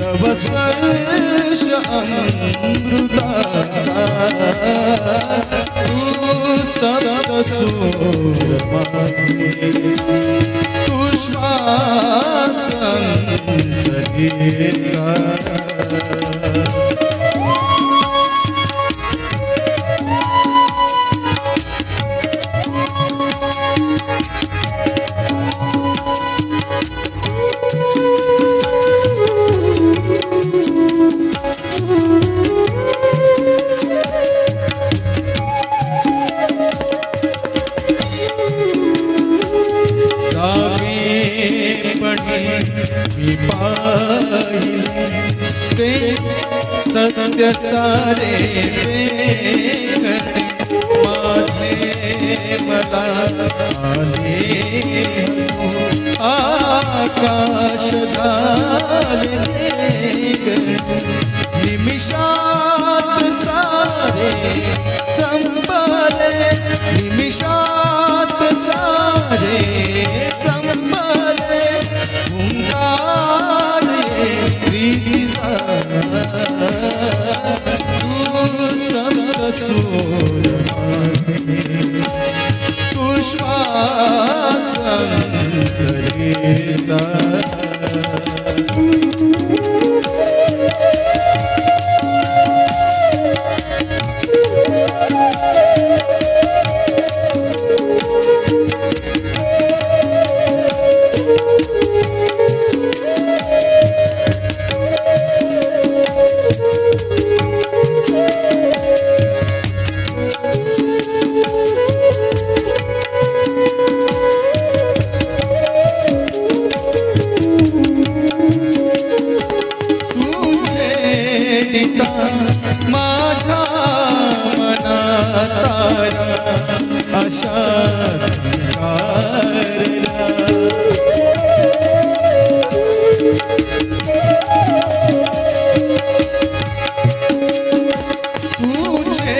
तव स्पर्श अमृताचा तू सप्त सूर माझे तू श्वास सत्य सारे देखणे माझे मला आकाश झाले निमिषात तू निता माझा मनात अशाच विकारला. तुझे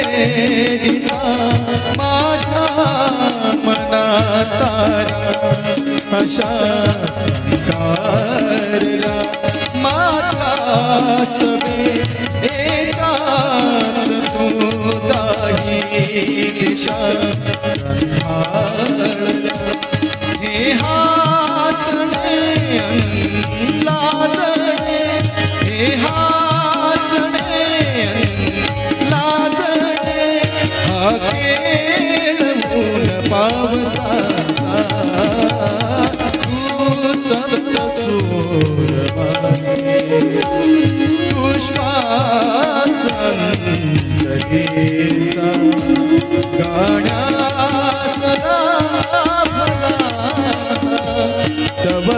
माझा हे हासणे लाजणे हे हासणे लाजणे हा खेळ पावसाचा तू सूर